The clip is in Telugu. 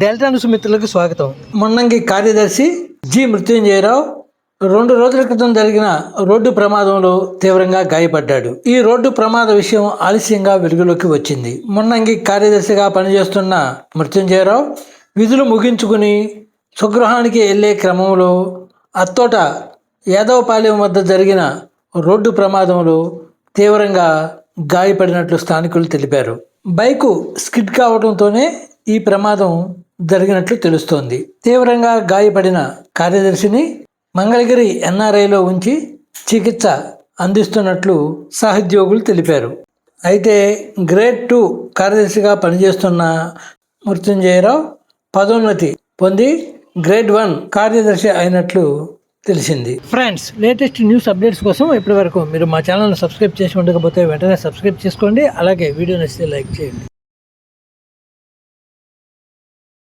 డెల్టా న్యూస్ మిత్రులకు స్వాగతం. మొన్నంగి కార్యదర్శి జి మృత్యుంజయరావు రెండు రోజుల క్రితం జరిగిన రోడ్డు ప్రమాదంలో తీవ్రంగా గాయపడ్డాడు. ఈ రోడ్డు ప్రమాద విషయం ఆలస్యంగా వెలుగులోకి వచ్చింది. మొన్నంగి కార్యదర్శిగా పనిచేస్తున్న మృత్యుంజయరావు విధులు ముగించుకుని స్వగృహానికి వెళ్ళే క్రమంలో అత్తోట యాదవపాలెం వద్ద జరిగిన రోడ్డు ప్రమాదంలో తీవ్రంగా గాయపడినట్లు స్థానికులు తెలిపారు. బైకు స్కిడ్ కావడంతోనే ఈ ప్రమాదం జరిగినట్లు తెలుస్తోంది. తీవ్రంగా గాయపడిన కార్యదర్శిని మంగళగిరి ఎన్ఆర్ఐలో ఉంచి చికిత్స అందిస్తున్నట్లు సహోద్యోగులు తెలిపారు. అయితే గ్రేడ్ టూ కార్యదర్శిగా పనిచేస్తున్న మృత్యుంజయరావు పదోన్నతి పొంది గ్రేడ్ వన్ కార్యదర్శి అయినట్లు తెలిసింది. ఫ్రెండ్స్ లేటెస్ట్ న్యూస్ అప్డేట్స్ కోసం ఇప్పటి వరకు మీరు మా ఛానల్ని సబ్స్క్రైబ్ చేసి ఉండకపోతే వెంటనే సబ్స్క్రైబ్ చేసుకోండి. అలాగే వీడియో నచ్చితే లైక్ చేయండి.